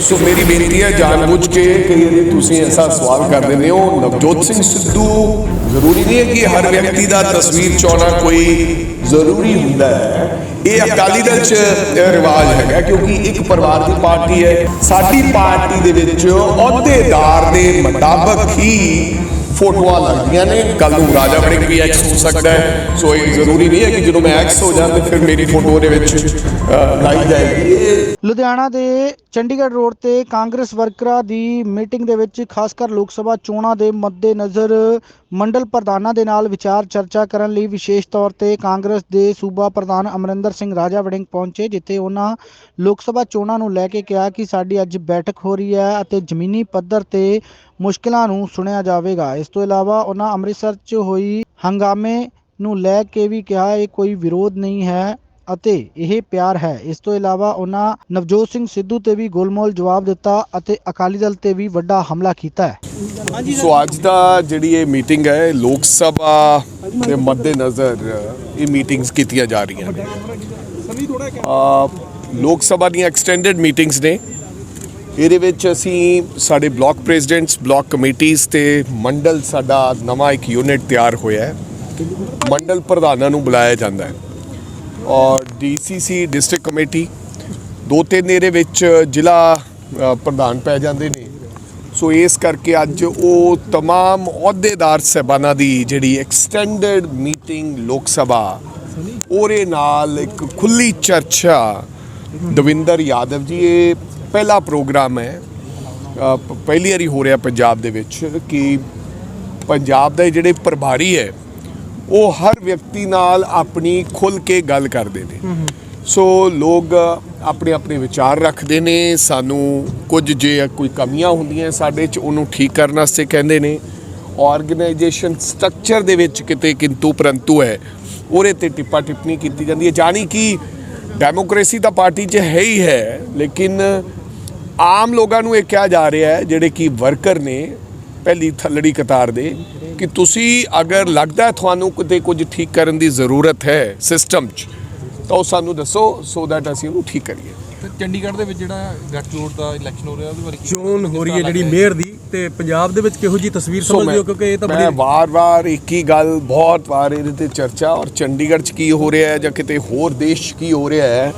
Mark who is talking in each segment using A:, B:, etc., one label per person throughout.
A: ਸੋ ਮੇਰੀ ਬੇਨਤੀ ਹੈ ਜਾਣਬੁੱਝ ਕੇ ਕਈ ਵਾਰੀ ਤੁਸੀਂ ਐਸਾ ਸਵਾਲ ਕਰ ਦਿੰਦੇ ਹੋ ਨਵਜੋਤ ਸਿੰਘ ਸਿੱਧੂ ਜ਼ਰੂਰੀ ਨਹੀਂ ਹੈ ਕਿ ਹਰ ਵਿਅਕਤੀ ਦਾ ਤਸਵੀਰ ਚਾਉਣਾ ਕੋਈ ਜ਼ਰੂਰੀ ਹੁੰਦਾ ਹੈ। ਇਹ ਅਕਾਲੀ ਦਲ ਚ ਰਿਵਾਜ ਹੈਗਾ, ਕਿਉਂਕਿ ਇੱਕ ਪਰਿਵਾਰ ਦੀ ਪਾਰਟੀ ਹੈ। ਸਾਡੀ ਪਾਰਟੀ ਦੇ ਵਿੱਚ ਅਹੁਦੇਦਾਰ ਦੇ ਮੁਤਾਬਕ ਹੀ ਫੋਟੋਆਂ ਲੱਗਦੀਆਂ ਨੇ। ਕੱਲ ਨੂੰ ਰਾਜਾ ਵੜਿੰਗ ਵੀ ਐਕਸ ਹੋ ਸਕਦਾ ਹੈ। ਸੋ ਇਹ ਜ਼ਰੂਰੀ ਨਹੀਂ ਹੈ ਕਿ ਜਦੋਂ ਮੈਂ ਐਕਸ ਹੋ ਜਾਵਾਂ ਤੇ ਫਿਰ ਮੇਰੀ ਫੋਟੋ ਉਹਦੇ ਵਿੱਚ ਲਾਈ ਜਾਏਗੀ।
B: ਲੁਧਿਆਣਾ ਦੇ ਚੰਡੀਗੜ੍ਹ ਰੋਡ ਤੇ ਕਾਂਗਰਸ ਵਰਕਰਾਂ ਦੀ ਮੀਟਿੰਗ ਦੇ ਵਿੱਚ ਖਾਸ ਕਰ ਲੋਕ ਸਭਾ ਚੋਣਾਂ ਦੇ ਮੱਦੇਨਜ਼ਰ ਮੰਡਲ ਪ੍ਰਧਾਨਾਂ ਦੇ ਨਾਲ ਵਿਚਾਰ ਚਰਚਾ ਕਰਨ ਲਈ ਵਿਸ਼ੇਸ਼ ਤੌਰ ਤੇ ਕਾਂਗਰਸ ਦੇ ਸੂਬਾ ਪ੍ਰਧਾਨ ਅਮਰਿੰਦਰ ਸਿੰਘ ਰਾਜਾ ਵੜਿੰਗ ਪਹੁੰਚੇ, ਜਿੱਥੇ ਉਹਨਾਂ ਲੋਕ ਸਭਾ ਚੋਣਾਂ ਨੂੰ ਲੈ ਕੇ ਕਿਹਾ ਕਿ ਸਾਡੀ ਅੱਜ ਬੈਠਕ ਹੋ ਰਹੀ ਹੈ ਅਤੇ ਜ਼ਮੀਨੀ ਪੱਧਰ ਤੇ ਮੁਸ਼ਕਲਾਂ ਨੂੰ ਸੁਣਿਆ ਜਾਵੇਗਾ। ਇਸ ਤੋਂ ਇਲਾਵਾ ਉਹਨਾਂ ਅੰਮ੍ਰਿਤਸਰ 'ਚ ਹੋਈ ਹੰਗਾਮੇ ਨੂੰ ਲੈ ਕੇ ਵੀ ਕਿਹਾ ਇਹ ਕੋਈ ਵਿਰੋਧ ਨਹੀਂ ਹੈ ਅਤੇ ਇਹ ਪਿਆਰ ਹੈ। ਇਸ ਤੋਂ ਇਲਾਵਾ ਉਹਨਾਂ ਨਵਜੋਤ ਸਿੰਘ ਸਿੱਧੂ ਤੇ ਵੀ ਗੋਲਮੋਲ ਜਵਾਬ ਦਿੱਤਾ ਅਤੇ ਅਕਾਲੀ ਦਲ ਤੇ ਵੀ ਵੱਡਾ ਹਮਲਾ ਕੀਤਾ ਹੈ।
A: ਸੋ ਅੱਜ ਦਾ ਜਿਹੜੀ ਇਹ ਮੀਟਿੰਗ ਹੈ ਲੋਕ ਸਭਾ ਦੇ ਮੱਦੇਨਜ਼ਰ ਇਹ ਮੀਟਿੰਗਸ ਕੀਤੀਆਂ ਜਾ ਰਹੀਆਂ ਨੇ। ਲੋਕ ਸਭਾ ਦੀਆਂ ਐਕਸਟੈਂਡਡ ਮੀਟਿੰਗਸ ਨੇ। ਇਹਦੇ ਵਿੱਚ ਅਸੀਂ ਸਾਡੇ ਬਲਾਕ ਪ੍ਰੈਜ਼ੀਡੈਂਟਸ ਬਲਾਕ ਕਮੇਟੀਆਂ ਤੇ ਮੰਡਲ ਸਾਡਾ ਨਵਾਂ ਇੱਕ ਯੂਨਿਟ ਤਿਆਰ ਹੋਇਆ ਹੈ ਮੰਡਲ ਪ੍ਰਧਾਨਾਂ ਨੂੰ ਬੁਲਾਇਆ ਜਾਂਦਾ ਹੈ ਔਰ ਡੀਸੀਸੀ ਡਿਸਟ੍ਰਿਕਟ ਕਮੇਟੀ ਦੋ ਤਿੰਨ ਇਹਦੇ ਵਿੱਚ ਜ਼ਿਲ੍ਹਾ ਅ, ਪ੍ਰਧਾਨ ਪੈ ਜਾਂਦੇ ਨੇ ਸੋ ਇਸ ਕਰਕੇ ਅੱਜ ਉਹ तमाम ਅਹੁਦੇਦਾਰ ਸਹਿਬਾਨਾਂ ਦੀ ਜਿਹੜੀ ਐਕਸਟੈਂਡਡ ਮੀਟਿੰਗ ਲੋਕ ਸਭਾ ਉਹਦੇ ਨਾਲ ਇੱਕ ਖੁੱਲੀ ਚਰਚਾ ਦਵਿੰਦਰ ਯਾਦਵ ਜੀ ਇਹ ਪਹਿਲਾ ਪ੍ਰੋਗਰਾਮ ਹੈ ਪਹਿਲੀ ਵਾਰੀ ਹੋ ਰਿਹਾ ਪੰਜਾਬ ਦੇ ਵਿੱਚ ਕਿ ਪੰਜਾਬ ਦੇ ਜਿਹੜੇ ਪ੍ਰਭਾਰੀ ਹੈ ਉਹ ਹਰ ਵਿਅਕਤੀ ਨਾਲ ਆਪਣੀ ਖੁੱਲ ਕੇ ਗੱਲ ਕਰਦੇ ਨੇ। ਸੋ ਲੋਕ ਆਪਣੇ ਆਪਣੇ ਵਿਚਾਰ ਰੱਖਦੇ ਨੇ ਸਾਨੂੰ ਕੁਝ ਜੇ ਕੋਈ ਕਮੀਆਂ ਹੁੰਦੀਆਂ ਸਾਡੇ ਚ ਉਹਨੂੰ ਠੀਕ ਕਰਨ ਵਾਸਤੇ ਕਹਿੰਦੇ ਨੇ। ਆਰਗੇਨਾਈਜੇਸ਼ਨ ਸਟਰਕਚਰ ਦੇ ਵਿੱਚ ਕਿਤੇ ਕਿੰਤੂ ਪਰੰਤੂ ਹੈ ਉਹਦੇ ਤੇ ਟਿੱਪਾ ਟਿੱਪਣੀ ਕੀਤੀ ਜਾਂਦੀ ਹੈ। ਜਾਣੀ ਕਿ ਡੈਮੋਕ੍ਰੇਸੀ ਤਾਂ ਪਾਰਟੀ 'ਚ ਹੈ ਹੀ ਹੈ ਲੇਕਿਨ ਆਮ ਲੋਕਾਂ ਨੂੰ ਇਹ ਕਿਹਾ ਜਾ ਰਿਹਾ ਹੈ ਜਿਹੜੇ ਕਿ ਵਰਕਰ ਨੇ ਪਹਿਲੀ ਥੱਲੜੀ ਕਤਾਰ ਦੇ ਕਿ ਤੁਸੀਂ ਅਗਰ ਲੱਗਦਾ ਹੈ ਤੁਹਾਨੂੰ ਕਿਤੇ ਕੁਝ ਠੀਕ ਕਰਨ ਦੀ ਜ਼ਰੂਰਤ ਹੈ ਸਿਸਟਮ 'ਚ ਤਾਂ ਉਹ ਸਾਨੂੰ ਦੱਸੋ ਸੋ ਦੈਟ ਅਸੀਂ ਉਹਨੂੰ ਠੀਕ ਕਰੀਏ।
C: ਤੇ ਚੰਡੀਗੜ੍ਹ ਦੇ ਵਿੱਚ ਜਿਹੜਾ ਗੱਠਜੋੜ ਦਾ ਇਲੈਕਸ਼ਨ ਹੋ ਰਿਹਾ ਉਹਦੇ ਬਾਰੇ ਕੀ
D: ਚੋਣ ਹੋ ਰਹੀ ਹੈ ਜਿਹੜੀ ਮੇਅਰ ਦੀ ਤੇ ਪੰਜਾਬ ਦੇ ਵਿੱਚ ਕਿਹੋ ਜੀ ਤਸਵੀਰ ਸਮਝਦੇ ਹੋ? ਕਿਉਂਕਿ ਇਹ ਤਾਂ
A: ਮੈਂ
D: ਬੜੀ
A: ਵਾਰ-ਵਾਰ ਇੱਕ ਹੀ ਗੱਲ ਬਹੁਤ ਵਾਰ ਇਹਦੇ ਤੇ ਚਰਚਾ ਔਰ ਚੰਡੀਗੜ੍ਹ 'ਚ ਕੀ ਹੋ ਰਿਹਾ ਹੈ ਜਾਂ ਕਿਤੇ ਹੋਰ ਦੇਸ਼ 'ਚ ਕੀ ਹੋ ਰਿਹਾ ਹੈ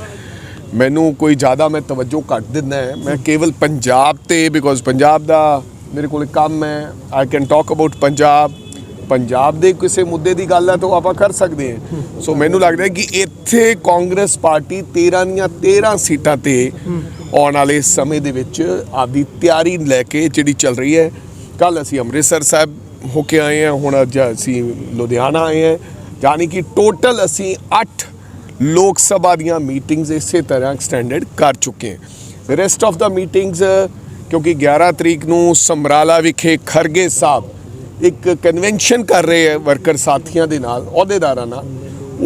A: ਮੈਨੂੰ ਕੋਈ ਜ਼ਿਆਦਾ ਮੈਂ ਤਵੱਜੋ ਘੱਟ ਦਿੰਦਾ ਹੈ। ਮੈਂ ਕੇਵਲ ਪੰਜਾਬ ਤੇ ਬਿਕੋਜ਼ ਪੰਜਾਬ ਦਾ ਮੇਰੇ ਕੋਲ ਕੰਮ ਹੈ। I can talk about Punjab. Punjab ਦੇ ਕਿਸੇ ਮੁੱਦੇ ਦੀ ਗੱਲ ਹੈ ਤਾਂ ਉਹ ਆਪਾਂ ਕਰ ਸਕਦੇ ਹਾਂ। ਸੋ ਮੈਨੂੰ ਲੱਗਦਾ ਹੈ ਕਿ ਇੱਥੇ ਕਾਂਗਰਸ ਪਾਰਟੀ 13 ਦੀਆਂ 13 ਸੀਟਾਂ ਤੇ ਆਉਣ ਵਾਲੇ ਸਮੇਂ ਦੇ ਵਿੱਚ ਆਪਦੀ ਤਿਆਰੀ ਲੈ ਕੇ ਜਿਹੜੀ ਚੱਲ ਰਹੀ ਹੈ। ਕੱਲ ਅਸੀਂ ਅੰਮ੍ਰਿਤਸਰ ਸਾਹਿਬ ਹੋ ਕੇ ਆਏ ਹਾਂ। ਹੁਣ ਅੱਜ ਅਸੀਂ ਲੁਧਿਆਣਾ ਆਏ ਹਾਂ। ਯਾਨੀ ਕਿ ਟੋਟਲ ਅਸੀਂ 8 ਲੋਕ ਸਭਾ ਦੀਆਂ ਮੀਟਿੰਗਸ ਇਸੇ ਤਰ੍ਹਾਂ ਐਕਸਟੈਂਡਡ ਕਰ ਚੁੱਕੇ ਹਾਂ। ਰੈਸਟ ਆਫ ਦਾ ਮੀਟਿੰਗਸ ਕਿਉਂਕਿ 11 ਤਰੀਕ ਨੂੰ ਸਮਰਾਲਾ ਵਿਖੇ ਖਰਗੇ ਸਾਹਿਬ ਇੱਕ ਕਨਵੈਨਸ਼ਨ ਕਰ ਰਹੇ ਹੈ ਵਰਕਰ ਸਾਥੀਆਂ ਦੇ ਨਾਲ ਅਹੁਦੇਦਾਰਾਂ ਨਾਲ।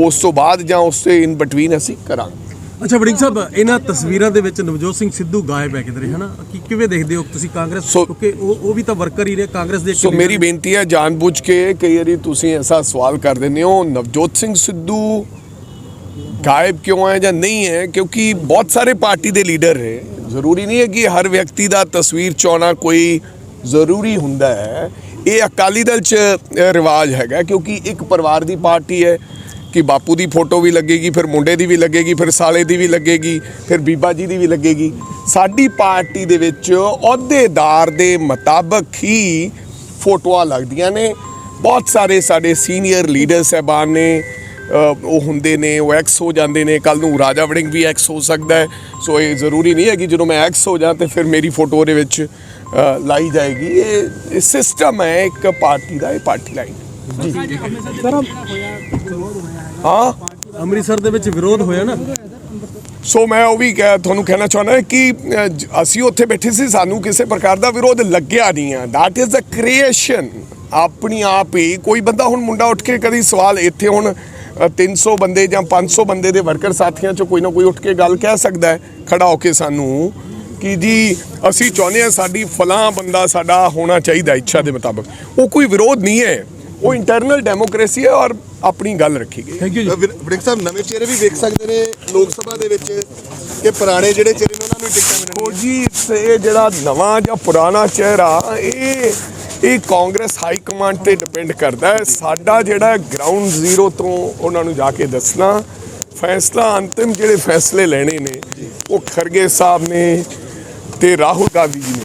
A: ਉਸ ਤੋਂ ਬਾਅਦ ਜਾਂ ਉਸ ਤੋਂ ਇਨ ਬਿਟਵੀਨ ਅਸੀਂ ਕਰਾਂਗੇ।
D: ਅੱਛਾ ਵੜਿੰਗ ਸਾਹਿਬ ਇਹਨਾਂ ਤਸਵੀਰਾਂ ਦੇ ਵਿੱਚ ਨਵਜੋਤ ਸਿੰਘ ਸਿੱਧੂ ਗਾਇਬ ਹੈ ਕਿਧਰੇ ਹਨਾ? ਕੀ ਕਿਵੇਂ ਦੇਖਦੇ ਹੋ ਤੁਸੀਂ ਕਾਂਗਰਸ ਕਿਉਂਕਿ ਉਹ ਉਹ ਵੀ ਤਾਂ ਵਰਕਰ ਹੀ ਰਹੇ ਕਾਂਗਰਸ ਦੇ
A: ਸੋ ਮੇਰੀ। ਬੇਨਤੀ ਹੈ ਜਾਣਬੁੱਝ ਕੇ ਕਈ ਵਾਰੀ ਤੁਸੀਂ ਐਸਾ ਸਵਾਲ ਕਰ ਦਿੰਦੇ ਹੋ ਨਵਜੋਤ ਸਿੰਘ ਸਿੱਧੂ ਗਾਇਬ ਕਿਉਂ ਹੈ ਜਾਂ ਨਹੀਂ ਹੈ ਕਿਉਂਕਿ ਬਹੁਤ ਸਾਰੇ ਪਾਰਟੀ ਦੇ ਲੀਡਰ ਹੈ ਜ਼ਰੂਰੀ ਨਹੀਂ ਹੈ ਕਿ ਹਰ ਵਿਅਕਤੀ ਦਾ ਤਸਵੀਰ ਚਾਉਣਾ ਕੋਈ ਜ਼ਰੂਰੀ ਹੁੰਦਾ ਹੈ ਇਹ ਅਕਾਲੀ ਦਲ ਚ ਰਿਵਾਜ ਹੈਗਾ ਕਿਉਂਕਿ ਇੱਕ ਪਰਿਵਾਰ ਦੀ ਪਾਰਟੀ ਹੈ ਕਿ ਬਾਪੂ ਦੀ ਫੋਟੋ ਵੀ ਲੱਗੇਗੀ ਫਿਰ ਮੁੰਡੇ ਦੀ ਵੀ ਲੱਗੇਗੀ ਫਿਰ ਸਾਲੇ ਦੀ ਵੀ ਲੱਗੇਗੀ ਫਿਰ ਬੀਬਾ ਜੀ ਦੀ ਵੀ ਲੱਗੇਗੀ ਸਾਡੀ ਪਾਰਟੀ ਦੇ ਵਿੱਚ ਅਹੁਦੇਦਾਰ ਦੇ ਮੁਤਾਬਕ ਹੀ ਫੋਟੋਆਂ ਲੱਗਦੀਆਂ ਨੇ ਬਹੁਤ ਸਾਰੇ ਸਾਡੇ ਸੀਨੀਅਰ ਲੀਡਰ ਸਹਿਬਾਨ ਨੇ ਉਹ ਹੁੰਦੇ ਨੇ ਉਹ ਐਕਸ ਹੋ ਜਾਂਦੇ ਨੇ। ਕੱਲ ਨੂੰ ਰਾਜਾ ਵੜਿੰਗ ਵੀ ਐਕਸ ਹੋ ਸਕਦਾ ਹੈ। ਸੋ ਇਹ ਜ਼ਰੂਰੀ ਨਹੀਂ ਹੈ ਕਿ ਜਦੋਂ ਮੈਂ ਐਕਸ ਹੋ ਜਾਂ ਤੇ ਫਿਰ ਮੇਰੀ ਫੋਟੋ ਉਹਦੇ ਵਿੱਚ ਲਾਈ ਜਾਏਗੀ। ਇਹ ਸਿਸਟਮ ਹੈ ਇੱਕ ਪਾਰਟੀ ਦਾ ਇਹ ਪਾਰਟੀ ਲਾਈਨ ਹਾਂ?
D: ਅੰਮ੍ਰਿਤਸਰ ਦੇ ਵਿੱਚ ਵਿਰੋਧ ਹੋਇਆ ਨਾ?
A: ਸੋ ਮੈਂ ਉਹ ਵੀ ਕਹਿ- ਤੁਹਾਨੂੰ ਕਹਿਣਾ ਚਾਹੁੰਦਾ ਕਿ ਜ- ਅਸੀਂ ਉੱਥੇ ਬੈਠੇ ਸੀ ਸਾਨੂੰ ਕਿਸੇ ਪ੍ਰਕਾਰ ਦਾ ਵਿਰੋਧ ਲੱਗਿਆ ਨਹੀਂ ਆ that is the creation ਆਪਣੀ ਆਪ ਹੀ ਕੋਈ ਬੰਦਾ ਹੁਣ ਮੁੰਡਾ ਉੱਠ ਕੇ ਕਦੀ ਸਵਾਲ ਇੱਥੇ ਹੁਣ 300 ਬੰਦੇ ਜਾਂ 500 ਬੰਦੇ ਦੇ ਵਰਕਰ ਸਾਥੀਆਂ ਚੋਂ ਕੋਈ ਨਾ ਕੋਈ ਉੱਠ ਕੇ ਗੱਲ ਕਹਿ ਸਕਦਾ ਹੈ ਖੜਾ ਹੋ ਕੇ ਸਾਨੂੰ ਕਿ ਜੀ ਅਸੀਂ ਚਾਹੁੰਦੇ ਹਾਂ ਸਾਡੀ ਫਲਾਂ ਬੰਦਾ ਸਾਡਾ ਹੋਣਾ ਚਾਹੀਦਾ ਇੱਛਾ ਦੇ ਮੁਤਾਬਕ। ਉਹ ਕੋਈ ਵਿਰੋਧ ਨਹੀਂ ਹੈ। ਉਹ ਇੰਟਰਨਲ ਡੈਮੋਕ੍ਰੇਸੀ ਹੈ ਔਰ ਆਪਣੀ ਗੱਲ ਰੱਖੀ ਗਈ
D: ਥੈਂਕ ਯੂ ਜੀ।
E: ਵੜਿੰਗ ਸਾਹਿਬ ਨਵੇਂ ਚਿਹਰੇ ਵੀ ਵੇਖ ਸਕਦੇ ਨੇ ਲੋਕ ਸਭਾ ਦੇ ਵਿੱਚ ਕਿ ਪੁਰਾਣੇ ਜਿਹੜੇ ਚਿਹਰੇ ਨੇ ਉਹਨਾਂ
C: ਨੂੰ ਟਿਕਟਾਂ ਮਿਲਣਗੀਆਂ।
A: ਜੀ ਇਹ ਜਿਹੜਾ ਨਵਾਂ ਜਾਂ ਪੁਰਾਣਾ ਚਿਹਰਾ ਇਹ ਇਹ ਕਾਂਗਰਸ ਹਾਈ ਕਮਾਂਡ ਤੇ ਡਿਪੈਂਡ ਕਰਦਾ ਹੈ। ਸਾਡਾ ਜਿਹੜਾ ਗਰਾਊਂਡ ਜ਼ੀਰੋ ਤੋਂ ਉਹਨਾਂ ਨੂੰ ਜਾ ਕੇ ਦੱਸਣਾ, ਫੈਸਲਾ ਅੰਤਿਮ ਜਿਹੜੇ ਫੈਸਲੇ ਲੈਣੇ ਨੇ, ਉਹ ਖਰਗੇ ਸਾਹਿਬ ਨੇ ਤੇ ਰਾਹੁਲ ਗਾਂਧੀ ਜੀ ਨੇ।